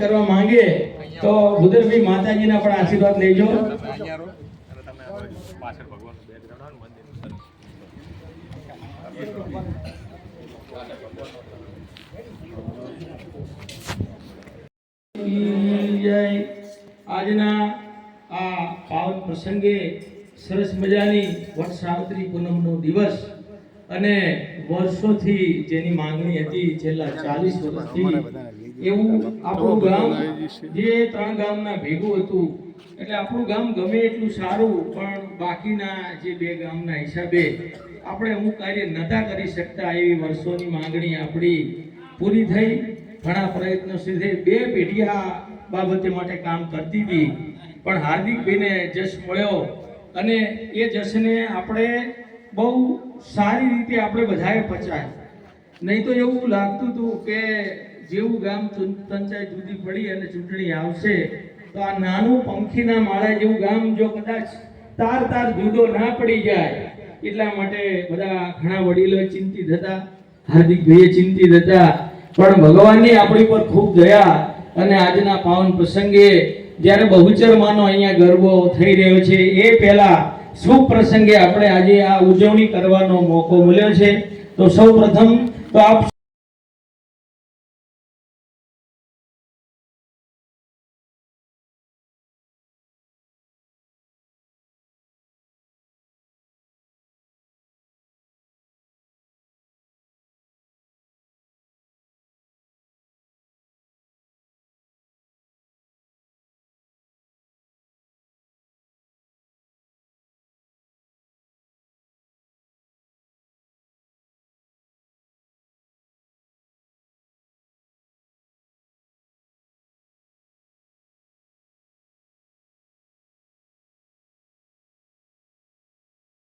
કરવા માંગે, તો ભૂદેવભાઈ માતાજીના પણ આશીર્વાદ લેજો. આજના આ પાવન પ્રસંગે સરસ મજાની વટ સાવિત્રી પૂનમનો દિવસ અને વર્ષોથી જેની માંગણી હતી છેલ્લા ચાલીસ વર્ષથી એવું આપણું ગામ જે ત્રણ ગામના ભેગું હતું એટલે આપણું ગામ ગમે એટલું સારું પણ બાકીના જે બે ગામના હિસાબે આપણે હું કાર્ય નતા કરી શકતા એવી વર્ષોની માંગણી આપણી પૂરી થઈ. ઘણા પ્રયત્નો સુધી બે પેઢી આ બાબતે માટે કામ કરતી હતી. પણ હાર્દિકભાઈને જશ મળ્યો. અને એ જશને આપણે બહુ સારી રીતે આપણે બધાએ પચાય. નહીં તો એવું લાગતું હતું કે જેવું ગામ પંચાયત જુદી પડી અને ચૂંટણી આવશે, તો આ નાનું પંખીના માળા જેવું ગામ જો કદાચ તાર તાર જુદો ના પડી જાય. એટલા માટે બધા ઘણા વડીલો ચિંતિત હતા હાર્દિકભાઈએ ચિંતિત હતા. પણ ભગવાનની આપણી પર ખૂબ દયા અને આજના પાવન પ્રસંગે જ્યારે બહુચરમાનો અહીંયા ગરબો થઈ રહ્યો છે, એ પહેલા શુભ પ્રસંગે આપણે આજે આ ઉજવણી કરવાનો મોકો મળ્યો છે. તો સૌ પ્રથમ તો આપ